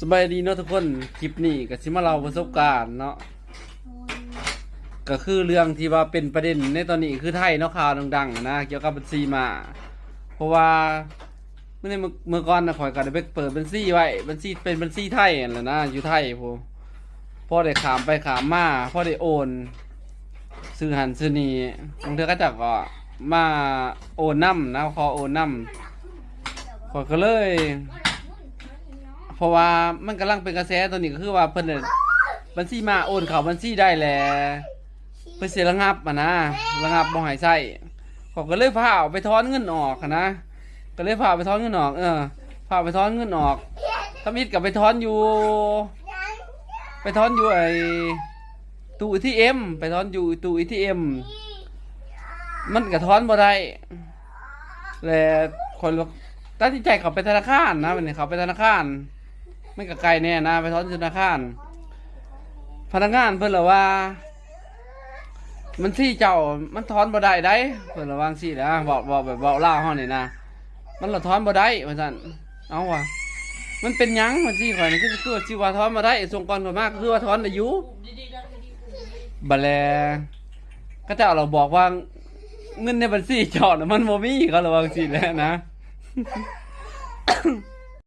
สบายดีเนาะทุกคน คลิปนี้ก็สิมาเล่าประสบการณ์เนาะ ก็คือเรื่องที่ว่าเป็นประเด็นในตอนนี้คือไทยเนาะข่าวดังๆนะเกี่ยวกับบัญชีมา เพราะว่าเมื่อเมื่อก่อนนะข่อยก็ได้ไปเปิดบัญชีไว้บัญชีเป็นบัญชีไทยนั่นแหละนะอยู่ไทยพอพ่อได้ขามไปขามมาพ่อได้โอนซื้อหันซื้อนี่บางเทื่อก็จะก็มาโอนน้ำนะขอโอนน้ำข่อยก็เลย เพราะว่ามันกำลังเป็นกระแสตอนนี้ก็คือว่าเพิ่นน่ะบัญชีมาโอนเข้าบัญชีได้แล้วเพื่อเสียระงับอะนะระงับบ่ใหายใส่เขาก็เลยพาเอาไปถอนเงินออกอะนะก็เลยพาไปถอนเงินออก เออพาไปถอนเงินออกทำอิดกับไปถอนอยู่ ไปถอนอยู่ไอ้ตู้ทีเอ็มไปถอนอยู่ตู้ทีเอ็มมันก็ถอนบ่ได้แล้วคนตัดสินใจเขาไปธนาคารนะวันนี้เขาไปธนาคาร ไม่ก็ไกลแน่นะ ไปถอนธนาคาร พนักงานเพิ่นละว่า มันที่เจ้ามันถอนบ่ได้ได้เพิ่นระวังสินะบอกบอกแบบบอกเล่าเฮานี่นะมันละถอนบ่ได้ว่าซั่นเอาว่ะมันเป็นยังมันสิข่อยนี่คือคือว่าสิว่าถอนบ่ได้ส่งก่อนข่อยมากคือว่าถอนได้อยู่บัดแลก็เจ้าเราบอกว่าเงินในบัญชีเจ้าน่ะมันบ่มีเขาระวังสิแล้วนะ